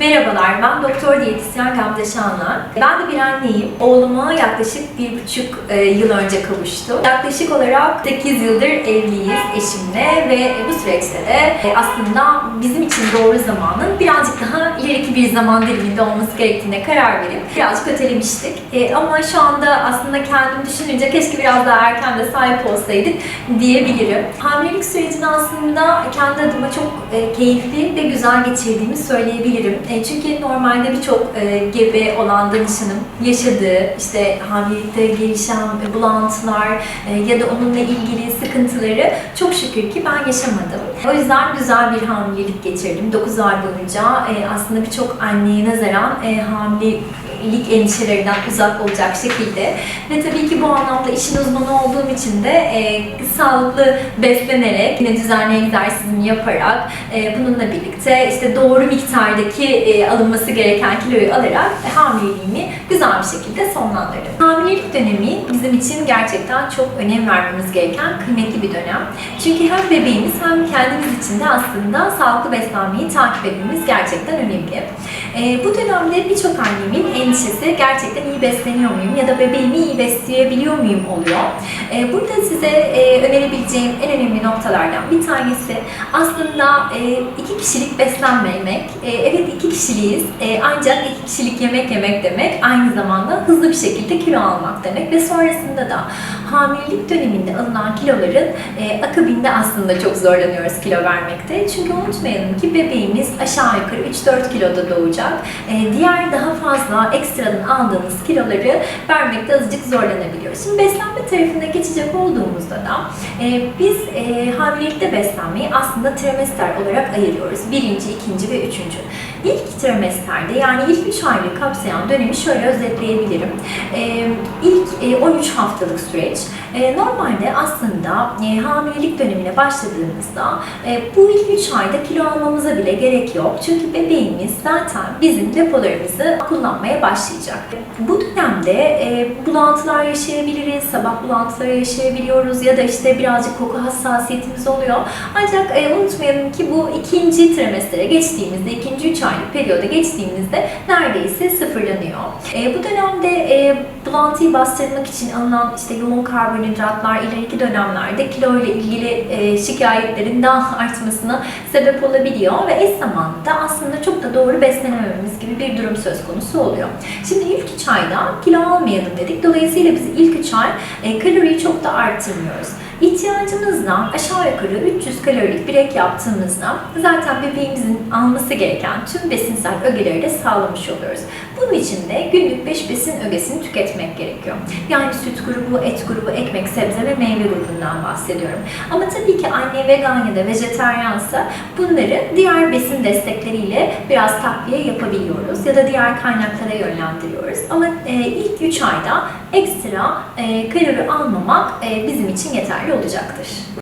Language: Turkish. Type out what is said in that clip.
Merhabalar, ben doktor diyetisyen Gamze Şanlar. Ben de bir anneyim. Oğluma yaklaşık bir buçuk e, yıl önce kavuştu. Yaklaşık olarak 8 yıldır evliyiz eşimle ve bu süreçte de e, aslında bizim için doğru zamanın birazcık daha ileriki bir zaman diliminde olması gerektiğine karar verip birazcık ötelemiştik. E, ama şu anda aslında kendim düşününce keşke biraz daha erken de sahip olsaydık diyebilirim. Hamilelik sürecini aslında kendi adıma çok keyifli ve güzel geçirdiğimi söyleyebilirim. E, çünkü normalde birçok e, gebe olan danışanım yaşadığı işte hamilelikte gelişen e, bulantılar e, ya da onunla ilgili sıkıntıları çok şükür ki ben yaşamadım. O yüzden güzel bir hamilelik geçirdim. 9 ay boyunca e, aslında birçok anneye nazaran e, hamilelik endişelerinden uzak olacak şekilde ve tabii ki bu anlamda işin uzmanı olduğum için de e, sağlıklı beslenerek, yine düzenli egzersizimi yaparak e, bununla birlikte işte doğru miktardaki e, alınması gereken kiloyu alarak e, hamileliğimi güzel bir şekilde sonlandırdım. Hamilelik dönemi bizim için gerçekten çok önem vermemiz gereken kıymetli bir dönem. Çünkü hem bebeğimiz hem kendimiz için de aslında sağlıklı beslenmeyi takip etmemiz gerçekten önemli. E, bu dönemde birçok annemin endişesi gerçekten iyi besleniyor muyum ya da bebeğimi iyi besleyebiliyor muyum oluyor. E, burada size e, önerebileceğim en önemli noktalardan bir tanesi aslında e, iki kişilik beslenmemek. E, evet iki kişiliyiz ancak iki kişilik yemek yemek demek aynı zamanda hızlı bir şekilde kilo almak demek ve sonrasında da hamilelik döneminde alınan kiloların e, akabinde aslında çok zorlanıyoruz kilo vermekte. Çünkü unutmayalım ki bebeğimiz aşağı yukarı 3-4 kiloda doğacak. E, diğer daha fazla ekstradan aldığımız kiloları vermekte azıcık zorlanabiliyoruz. Şimdi beslenme tarafına geçecek olduğumuzda da e, biz e, hamilelikte beslenmeyi aslında trimester olarak ayırıyoruz. Birinci, ikinci ve üçüncü. İlk trimesterde yani ilk 3 aylık kapsayan dönemi şöyle özetleyebilirim. E, ilk e, 13 haftalık süreç. E, normalde aslında e, hamilelik dönemine başladığımızda e, bu ilk 3 ayda kilo almamıza bile gerek yok. Çünkü bebeğimiz zaten bizim depolarımızı kullanmaya başlayacak. Bu dönemde e, bulantılar yaşayabiliriz, sabah bulantıları yaşayabiliyoruz ya da işte birazcık koku hassasiyetimiz oluyor. Ancak e, unutmayalım ki bu ikinci trimestere geçtiğimizde, ikinci 3 aylık periyoda geçtiğimizde neredeyse sıfırlanıyor. E, bu dönemde e, bulantıyı bastırmak için alınan işte yoğun karbonhidratlar ileriki dönemlerde kilo ile ilgili e, şikayetlerin daha artmasına sebep olabiliyor ve eş zamanlı da aslında çok da doğru beslenemememiz gibi bir durum söz konusu oluyor. Şimdi ilk 3 ayda kilo almayalım dedik. Dolayısıyla biz ilk 3 ay e, kaloriyi çok da arttırmıyoruz. İhtiyacımızdan aşağı yukarı 300 kalorilik bir ek yaptığımızda zaten bebeğimizin alması gereken tüm besinsel ögeleri de sağlamış oluyoruz. Bunun için de günlük 5 besin ögesini tüketmek gerekiyor. Yani süt grubu, et grubu, ekmek, sebze ve meyve grubundan bahsediyorum. Ama tabii ki anne vegan ya da vejeteryansa bunları diğer besin destekleriyle biraz takviye yapabiliyoruz ya da diğer kaynaklara yönlendiriyoruz. Ama e, ilk 3 ayda ekstra e, kalori almamak e, bizim için yeterli olacaktır.